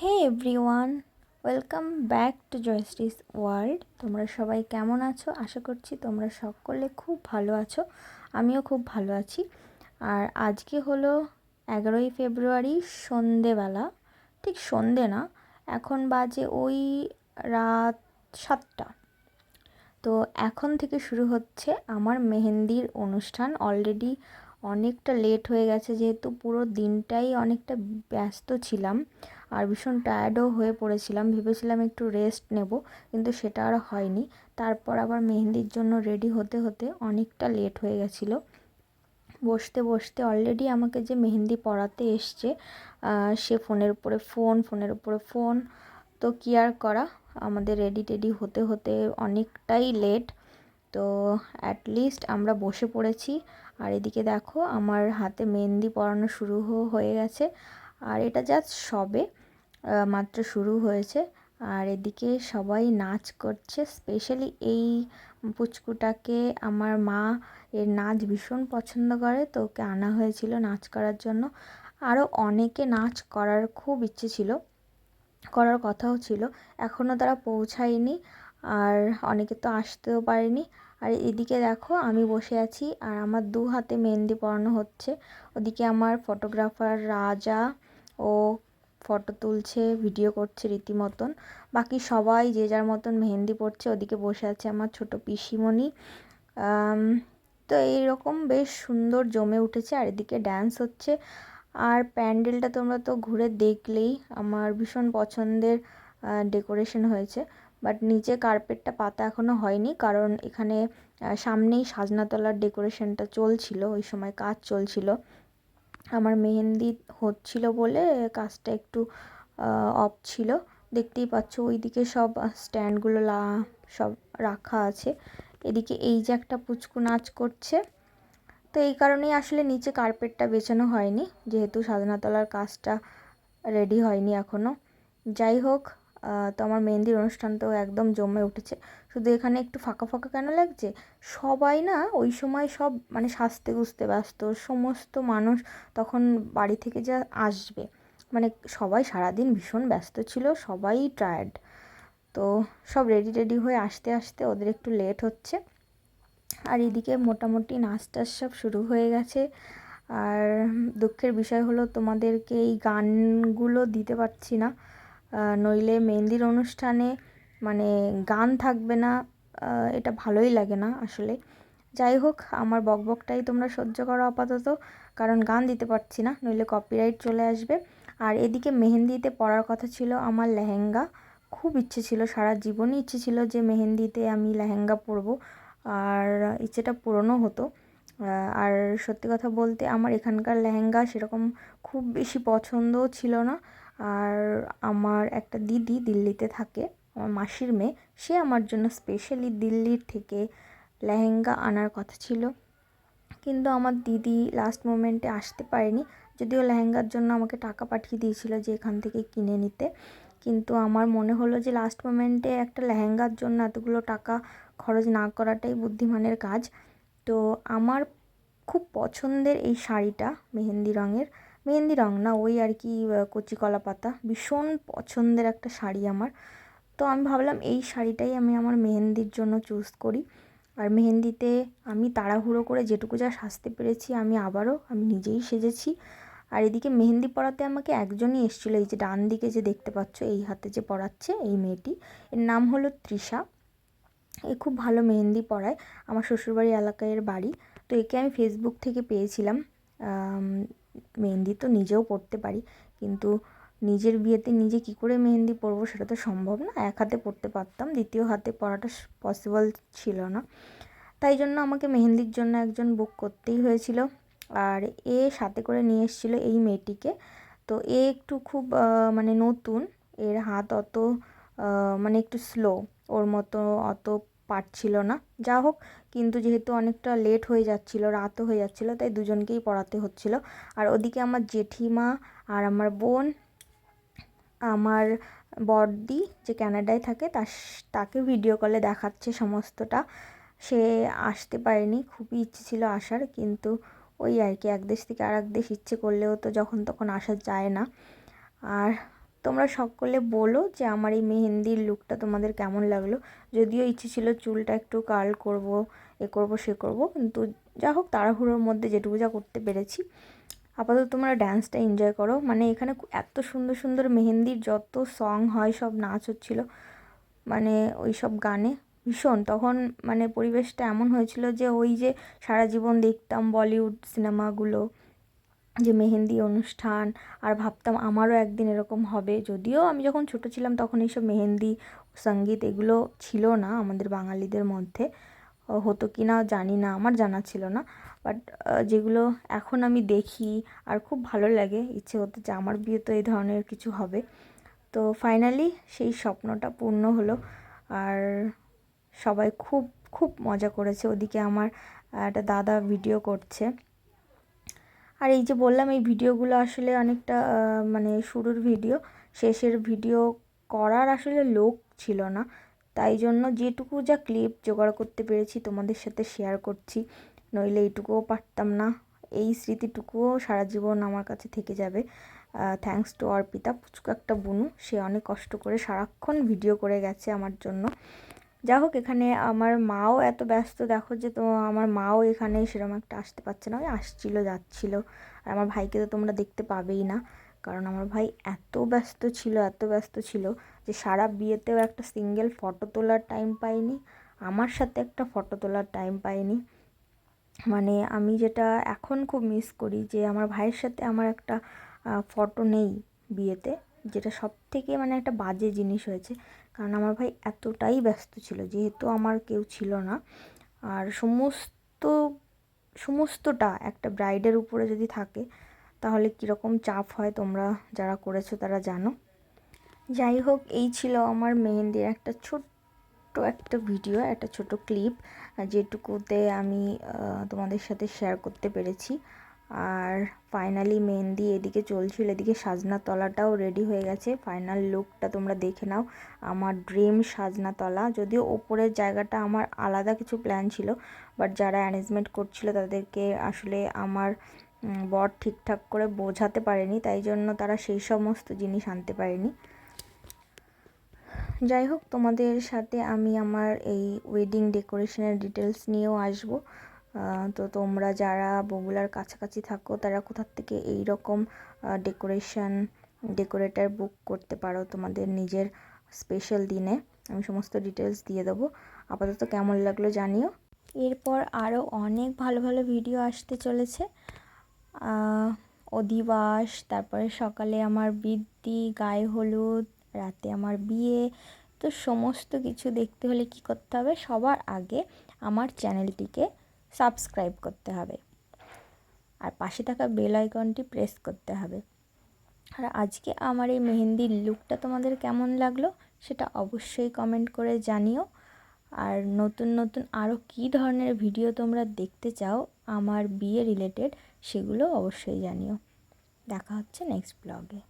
Hey everyone welcome back to Joyshree's world তোমরা সবাই কেমন আছো? আশা করছি তোমরা সকলে খুব ভালো আছো। আমিও খুব ভালো আছি। আর আজকে হলো এগারোই ফেব্রুয়ারি, সন্ধেবেলা। ঠিক সন্ধে না, এখন বাজে ওই রাত সাতটা। তো এখন থেকে শুরু হচ্ছে আমার মেহেন্দির অনুষ্ঠান। অলরেডি অনেকটা লেট হয়ে গেছে, যেহেতু পুরো দিনটাই অনেকটা ব্যস্ত ছিলাম। আর ভীষণ টায়ার্ডও হয়ে পড়েছিলাম। ভেবেছিলাম একটু রেস্ট নেব, কিন্তু সেটা আর হয়নি। তারপর আবার মেহেন্দির জন্য রেডি হতে হতে অনেকটা লেট হয়ে গেছিল। বসতে বসতে অলরেডি আমাকে যে মেহেন্দি পড়াতে এসছে সে ফোনের উপরে ফোন ফোনের উপরে ফোন তো কি আর করা? আমাদের রেডি টেডি হতে হতে অনেকটাই লেট তো অ্যাটলিস্ট আমরা বসে পড়েছি। আর এদিকে দেখো, আমার হাতে মেহেন্দি পরানো শুরু হয়ে গেছে। আর এটা জাস্ট সবে। মাত্র শুরু হয়েছে। আর এদিকে সবাই নাচ করছে। স্পেশালি এই পুচকুটাকে আমার মা এর নাচ ভীষণ পছন্দ করে। তো ওকে আনা হয়েছিল নাচ করার জন্য। আরও অনেকে নাচ করার খুব ইচ্ছে ছিল, করার কথাও ছিল। এখনও তারা পৌঁছায়নি আর অনেকে তো আসতেও পারেনি। আর এদিকে দেখো আমি বসে আছি আর আমার দু হাতে মেহেন্দি পরানো হচ্ছে। ওদিকে আমার ফটোগ্রাফার রাজা ও ফটো তুলছে ভিডিও করছে রীতিমতন। বাকি সবাই যে যার মতন মেহেন্দি পড়ছে ওদিকে বসে আছে আমার ছোট পিসিমণি। তো এইরকম বেশ সুন্দর জমে উঠেছে আর এদিকে ড্যান্স হচ্ছে। আর প্যান্ডেলটা তোমরা তো ঘুরে দেখলেই আমার ভীষণ পছন্দের ডেকোরেশন হয়েছে। বাট নিচে কার্পেটটা পাতা এখনও হয়নি কারণ এখানে সামনেই সাজনাতলার ডেকোরেশনটা চলছিল, ওই সময় কাজ চলছিল। আমার মেহেন্দি হচ্ছিল বলে কাজটা একটু অফ ছিল। দেখতেই পাচ্ছ ওইদিকে সব স্ট্যান্ডগুলো লা, সব রাখা আছে। এদিকে এই যে একটা পুচকু নাচ করছে। তো এই কারণেই আসলে নিচে কার্পেটটা বেছানো হয়নি। যেহেতু সাধনাতলার কাজটা রেডি হয়নি এখনও যাই হোক তো আমার মেহেন্দির অনুষ্ঠান তো একদম জমে উঠেছে। শুধু এখানে একটু ফাঁকা ফাঁকা কেন লাগছে? সবাই না ওই সময় সব মানে সাজতে গুজতে ব্যস্ত, সমস্ত মানুষ তখন বাড়ি থেকে যা আসবে। মানে সবাই সারাদিন ভীষণ ব্যস্ত ছিল, সবাই টায়ার্ড তো সব রেডি রেডি হয়ে আসতে আসতে ওদের একটু লেট হচ্ছে। আর এদিকে মোটামুটি নাচ টাচ সব শুরু হয়ে গেছে। আর দুঃখের বিষয় হলো তোমাদেরকে এই গানগুলো দিতে পারছি না। নইলে মেহেন্দির অনুষ্ঠানে মানে গান থাকবে না এটা ভালোই লাগে না আসলে। যাই হোক, আমার বকবকটাই তোমরা সহ্য করো আপাতত, কারণ গান দিতে পারছি না, নইলে কপিরাইট চলে আসবে। আর এদিকে মেহেন্দিতে পড়ার কথা ছিল আমার লেহেঙ্গা। খুব ইচ্ছে ছিল, সারা জীবনই ইচ্ছে ছিল যে মেহেন্দিতে আমি লেহেঙ্গা পরবো। আর ইচ্ছেটা পূরণও হতো। আর সত্যি কথা বলতে আমার এখানকার লেহেঙ্গা সেরকম খুব বেশি পছন্দও ছিল না। আর আমার একটা দিদি দিল্লিতে থাকে, আমার মাসির মেয়ে। সে আমার জন্য স্পেশালি দিল্লির থেকে লেহেঙ্গা আনার কথা ছিল। কিন্তু আমার দিদি লাস্ট মোমেন্টে আসতে পারেনি, যদিও লেহেঙ্গার জন্য আমাকে টাকা পাঠিয়ে দিয়েছিল যে এখান থেকে কিনে নিতে। কিন্তু আমার মনে হলো যে লাস্ট মোমেন্টে একটা লেহেঙ্গার জন্য এতগুলো টাকা খরচ না করাটাই বুদ্ধিমানের কাজ। তো আমার খুব পছন্দের এই শাড়িটা, মেহেন্দি রঙের। মেহেন্দি রং না, ওই আর কি কচি কলা পাতা। ভীষণ পছন্দের একটা শাড়ি আমার। তো আমি ভাবলাম এই শাড়িটাই আমি আমার মেহেন্দির জন্য চুজ করি। আর মেহেন্দিতে আমি তাড়াহুড়ো করে যেটুকু যা সাজতে পেরেছি, আমি আবারও আমি নিজেই সেজেছি। আর এদিকে মেহেন্দি পড়াতে আমাকে একজনই এসেছিল, এই যে ডান দিকে যে দেখতে পাচ্ছ, এই হাতে যে পড়াচ্ছে এই মেয়েটি। এর নাম হলো তৃষা। এ খুব ভালো মেহেন্দি পড়ায় আমার শ্বশুরবাড়ি এলাকায় বাড়ি। তো একে আমি ফেসবুক থেকে পেয়েছিলাম। মেহেন্দি তো নিজেও পড়তে পারি, কিন্তু নিজের বিয়েতে নিজে কি করে মেহেন্দি পরবো সেটা তো সম্ভব না। এক হাতে পড়তে পারতাম, দ্বিতীয় হাতে পড়াটা পসিবল ছিল না। তাই জন্য আমাকে মেহেন্দির জন্য একজন বুক করতেই হয়েছিল। আর এ সাথে করে নিয়ে এসেছিল এই মেয়েটিকে। তো এ একটু খুব মানে নতুন, এর হাত অত মানে একটু স্লো ওর মতো অত পারছিল না। যা হোক, কিন্তু যেহেতু অনেকটা লেট হয়ে যাচ্ছিল, রাতও হয়ে যাচ্ছিল, তাই দুজনকেই পড়াতে হচ্ছিল। আর ওদিকে আমার জেঠিমা আর আমার বোন, আমার বড়দি যে ক্যানাডায় থাকে তার তাকে ভিডিও কলে দেখাচ্ছে সমস্তটা। সে আসতে পারেনি, খুবই ইচ্ছে ছিল আসার, কিন্তু ওই আর কি, এক দেশ থেকে আর এক দেশ ইচ্ছে করলেও তো যখন তখন আসা যায় না। আর তোমরা সকলে বলো যে আমার এই মেহেন্দির লুকটা তোমাদের কেমন লাগল। যদিও ইচ্ছে ছিল চুলটা একটু কার্ল করব, এ করব, সে করব, কিন্তু যা হোক তাড়াহুড়োর মধ্যে যেটুকু যা করতে পেরেছি। আপাতত তোমরা ড্যান্সটা এনজয় করো। মানে এখানে এত সুন্দর সুন্দর মেহেন্দির যত সং হয়, সব নাচ হচ্ছিল। মানে ওই সব গানে ভীষণ। তখন মানে পরিবেশটা এমন হয়েছিল যে ওই যে সারা জীবন দেখতাম বলিউড সিনেমাগুলো যে মেহেন্দি অনুষ্ঠান আর ভাবতাম আমারও একদিন এরকম হবে। যদিও আমি যখন ছোটো ছিলাম তখন এইসব মেহেন্দি, সংগীত এগুলো ছিল না আমাদের বাঙালিদের মধ্যে। হতো কি না জানি না, আমার জানা ছিল না। বাট যেগুলো এখন আমি দেখি আর খুব ভালো লাগে, ইচ্ছে হতো যে আমার বিয়ে তো এই ধরনের কিছু হবে। তো ফাইনালি সেই স্বপ্নটা পূর্ণ হলো আর সবাই খুব খুব মজা করেছে। ওদিকে আমার একটা দাদা ভিডিও করছে। আর এই যে বললাম, এই ভিডিওগুলো আসলে অনেকটা মানে শুরুর ভিডিও, শেষের ভিডিও করার আসলে লোক ছিল না। তাই জন্য যেটুকু যা ক্লিপ জোগাড় করতে পেরেছি তোমাদের সাথে শেয়ার করছি, নইলে এইটুকুও পারতাম না। এই স্মৃতিটুকুও সারা জীবন আমার কাছে থেকে যাবে। থ্যাংকস টু অর্পিতা, পুচকু একটা বুনু, সে অনেক কষ্ট করে সারাক্ষণ ভিডিও করে গেছে আমার জন্য। যা হোক, এখানে আমার মাও এত ব্যস্ত। দেখো যে তো আমার মাও এখানে সেরকম একটা আসতে পারছে না, ওই আসছিল, যাচ্ছিল। আর আমার ভাইকে তো তোমরা দেখতে পাবেই না, কারণ আমার ভাই এত ব্যস্ত ছিল, এত ব্যস্ত ছিল যে সারা বিয়েতেও একটা সিঙ্গেল ফটো তোলার টাইম পাইনি, আমার সাথে একটা ফটো তোলার টাইম পাইনি। মানে আমি যেটা এখন খুব মিস করি যে আমার ভাইয়ের সাথে আমার একটা ফটো নেই বিয়েতে। যেটা সব থেকে মানে একটা বাজে জিনিস হয়েছে। কারণ আমার ভাই এতটাই ব্যস্ত ছিল, যেহেতু আমার কেউ ছিল না। আর সমস্ত, সমস্তটা একটা ব্রাইডের উপরে যদি থাকে, তাহলে কীরকম চাপ হয় তোমরা যারা করেছ তারা জানো। যাই হোক, এই ছিল আমার মেহেন্দির একটা ছোট্ট একটা ভিডিও একটা ছোট ক্লিপ যেটুকুতে আমি তোমাদের সাথে শেয়ার করতে পেরেছি। আর ফাইনালি মেহেন্দি এদিকে চলছিল, এদিকে সাজনা তলাটাও রেডি হয়ে গেছে। ফাইনাল লুকটা তোমরা দেখে নাও। আমার ড্রিম সাজনা তলা যদিও ওপরের জায়গাটা আমার আলাদা কিছু প্ল্যান ছিল বাট যারা অ্যারেঞ্জমেন্ট করছিল তাদেরকে আসলে আমার বর ঠিকঠাক করে বোঝাতে পারেনি, তাই জন্য তারা সেই সমস্ত জিনিস আনতে পারেনি। যাই হোক, তোমাদের সাথে আমি আমার এই ওয়েডিং ডেকোরেশনের ডিটেলস নিয়েও আসব। তো তোমরা যারা বগুলার কাছাকাছি থাকো, তারা কোথার থেকে এই রকম ডেকোরেশন ডেকোরেটার বুক করতে পারো তোমাদের নিজের স্পেশাল দিনে? আমি সমস্ত ডিটেলস দিয়ে দেবো। আপাতত কেমন লাগল জানিও। এরপর আরও অনেক ভালো ভালো ভিডিও আসতে চলেছে। অধিবাস, তারপরে সকালে আমার বৃদ্ধি, গায়ে হলুদ, রাতে আমার বিয়ে, তো সমস্ত কিছু দেখতে হলে কি করতে হবে? সবার আগে আমার চ্যানেলটিকে সাবস্ক্রাইব করতে হবে। আর পাশে থাকা বেল আইকনটি প্রেস করতে হবে। আর আজকে আমার এই মেহেন্দির লুকটা তোমাদের কেমন লাগল সেটা অবশ্যই কমেন্ট করে জানিও। আর নতুন নতুন আরও কী ধরনের ভিডিও তোমরা দেখতে চাও আমার বিয়ে রিলেটেড সেগুলো অবশ্যই জানিও। দেখা হচ্ছে নেক্সট ব্লগে